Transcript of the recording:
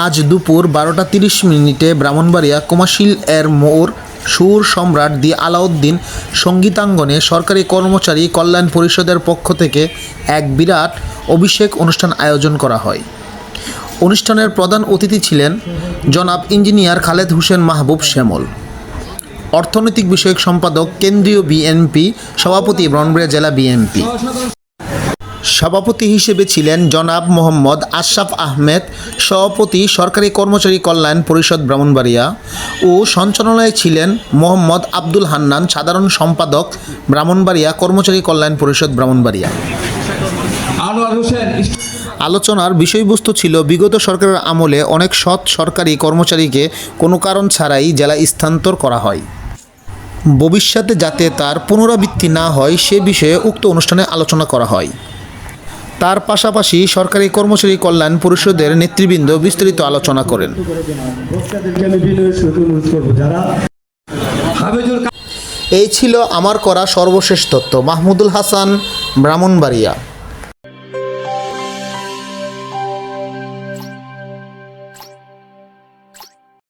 আজ দুপুর বারোটা তিরিশ মিনিটে ব্রাহ্মণবাড়িয়া কোমাশিল এর মোড় সুর সম্রাট দি আলাউদ্দিন সঙ্গীতাঙ্গনে সরকারি কর্মচারী কল্যাণ পরিষদের পক্ষ থেকে এক বিরাট অভিষেক অনুষ্ঠান আয়োজন করা হয়। অনুষ্ঠানের প্রধান অতিথি ছিলেন জনাব ইঞ্জিনিয়ার খালেদ হোসেন মাহবুব শ্যামল। অর্থনৈতিক বিষয়ক সম্পাদক কেন্দ্রীয় বিএনপি সভাপতি ব্রহ্মপুরিয়া জেলা বিএনপি। সভাপতি হিসেবে ছিলেন জনাব মোহাম্মদ আশরাফ আহমেদ সভাপতি সরকারি কর্মচারী কল্যাণ পরিষদ ব্রাহ্মণবাড়িয়া ও সঞ্চালনায় ছিলেন মোহাম্মদ আব্দুল হান্নান সাধারণ সম্পাদক ব্রাহ্মণবাড়িয়া কর্মচারী কল্যাণ পরিষদ ব্রাহ্মণবাড়িয়া। আলোচনার বিষয়বস্তু ছিল বিগত সরকারের আমলে অনেক সৎ সরকারি কর্মচারীকে কোনো কারণ ছাড়াই জেলা স্থানান্তর করা হয়। ভবিষ্যতে যাতে তার পুনরাবৃত্তি না হয় সে বিষয়ে উক্ত অনুষ্ঠানে আলোচনা করা হয়। তার পাশাপাশি সরকারি কর্মচারী কল্যাণ পরিষদের নেতৃবৃন্দ বিস্তারিত আলোচনা করেন। এই ছিল আমার করা সর্বশেষ তথ্য। মাহমুদুল হাসান, ব্রাহ্মণবাড়িয়া।